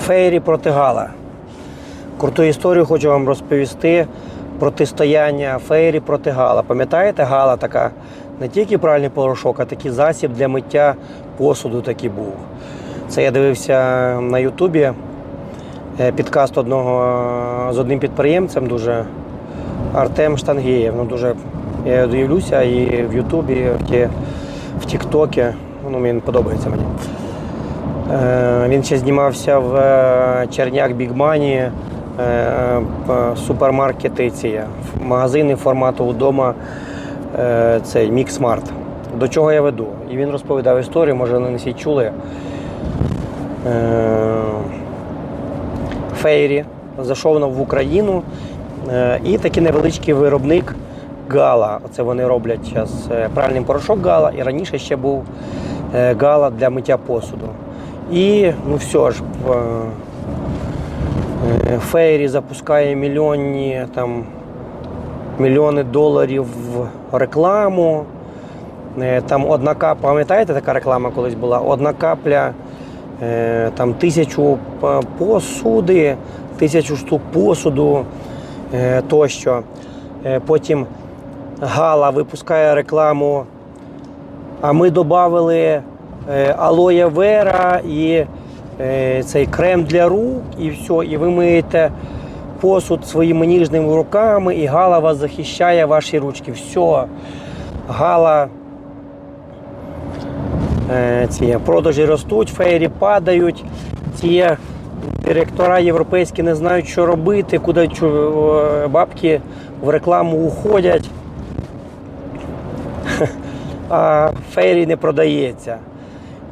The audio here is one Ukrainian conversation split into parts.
Фейрі проти Гала. Круту історію хочу вам розповісти. Протистояння Фейрі проти Гала. Пам'ятаєте, Гала така не тільки пральний порошок, а такий засіб для миття посуду такий був. Це я дивився на Ютубі е, підкаст одного з одним підприємцем, дуже Артем Штангеєв. Ну, дуже я дивлюся і в Ютубі, і в Тіктокі. Ну, він подобається мені. Е, Він ще знімався в е, Черняк Бігмані, супермаркети ці, магазини формату вдома, е, цей Міксмарт. До чого я веду? І він розповідав історію, може вони не всі чули. Е, Фейрі зайшов в Україну е, і такий невеличкий виробник Гала. Оце вони роблять зараз пральний порошок Гала, і раніше ще був е, Гала для миття посуду. І ну все ж, в, е, Фейрі запускає мільйонні там, мільйони доларів в рекламу. Е, Там одна капля, пам'ятаєте, така реклама колись була? Одна капля, е, там тисячу посуди, тисячу штук посуду е, тощо. Е, Потім Гала випускає рекламу. А ми додали алоє вера і е, цей крем для рук, і все. І ви миєте посуд своїми ніжними руками, і Гала вас захищає ваші ручки. Все. Гала. Е, ці продажі ростуть, фейрі падають. Ці директора європейські не знають, що робити, куди е, бабки в рекламу уходять. А фейрі не продається.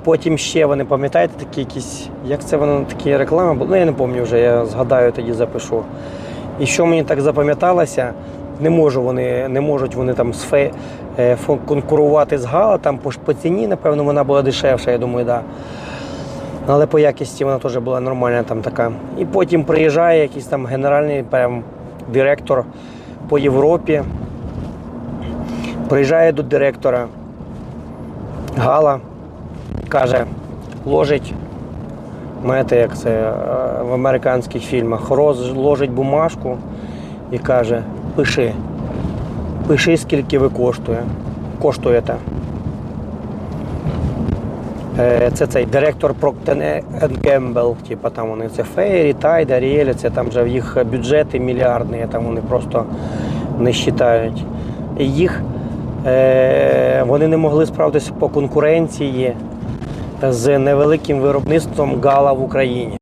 Потім ще вони, пам'ятаєте, такі якісь, як це воно такі реклами були? Ну, я не пам'ятаю вже, я згадаю, тоді запишу. І що мені так запам'яталося, не можу вони, не можуть вони там з фе, е, конкурувати з Гала, там по, по ціні, напевно, вона була дешевша, я думаю, так. Да. Але по якості вона теж була нормальна там така. І потім приїжджає якийсь там генеральний прям, директор по Європі. Приїжджає до директора Гала, каже, ложить, знаєте, як це е, в американських фільмах, роз, ложить бумажку і каже, пиши, пиши, скільки ви коштує, коштуєте. Е, Це цей директор Procter Gamble, типу там вони це Фейрі, Тайд, Аріель, це там вже в їх бюджети мільярдні, там вони просто не вважають. І їх е, вони не могли справитися по конкуренції з невеликим виробництвом гала в Україні.